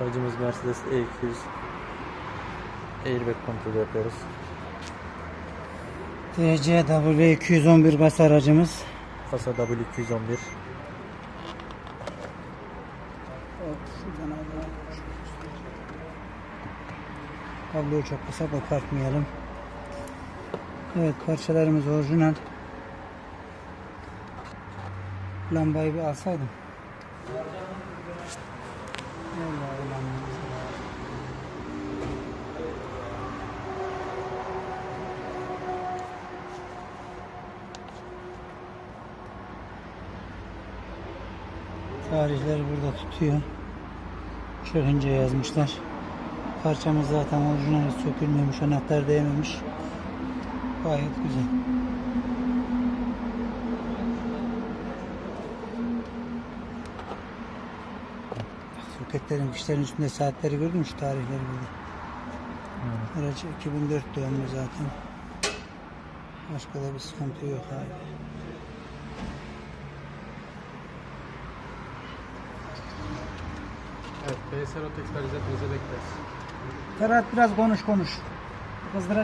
Aracımız Mercedes E200 Airbag kontrol yapıyoruz. TCW 211 bas aracımız. Kasa W211 Kabloyu çok kısa kopartmayalım. Evet parçalarımız orijinal. Lambayı bir alsaydım. Vallahi Tarihleri burada tutuyor. Çok ince yazmışlar. Parçamız zaten orijinal sökülmemiş, anahtar değmemiş. Gayet güzel. Soketlerin, fişlerin üstünde saatleri gördün mü? Şu tarihleri burada. Aracı 2004 doğumlu zaten. Başka da bir sıkıntı yok abi. Evet, Oto Ekspertiz hepinize bekleriz. Ferhat biraz konuş konuş. Kızdıracak.